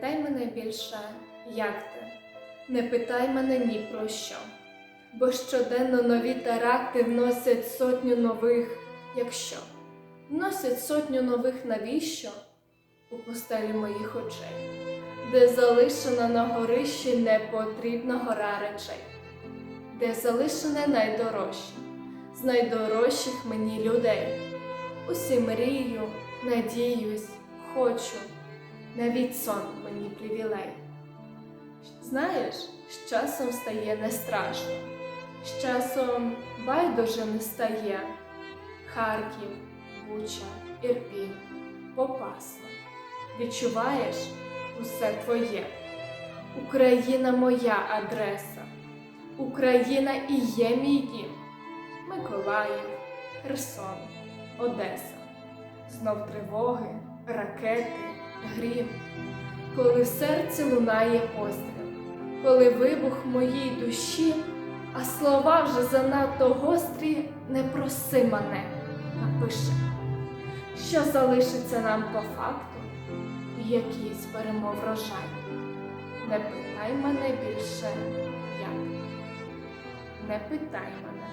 питай мене більше, як ти, не питай мене ні про що, бо щоденно нові теракти вносять сотню нових, якщо? Вносять сотню нових навіщо? У постелі моїх очей, де залишена на горищі непотрібна гора речей, де залишене найдорожче, з найдорожчих мені людей. Усі мрію, надіюсь, хочу, навіть сон мені привілей. Знаєш, з часом стає не страшно, з часом байдуже не стає. Харків, Буча, Ірпінь, Попасна. Відчуваєш усе твоє. Україна моя адреса. Україна і є мій дім. Миколаїв, Херсон, Одеса. Знов тривоги, ракети, грім. Коли в серці лунає постріл, коли вибух моїй душі, а слова вже занадто гострі, не проси мене, напиши, що залишиться нам по факту, якийсь перемов врожай. Не питай мене більше, як. Не питай мене.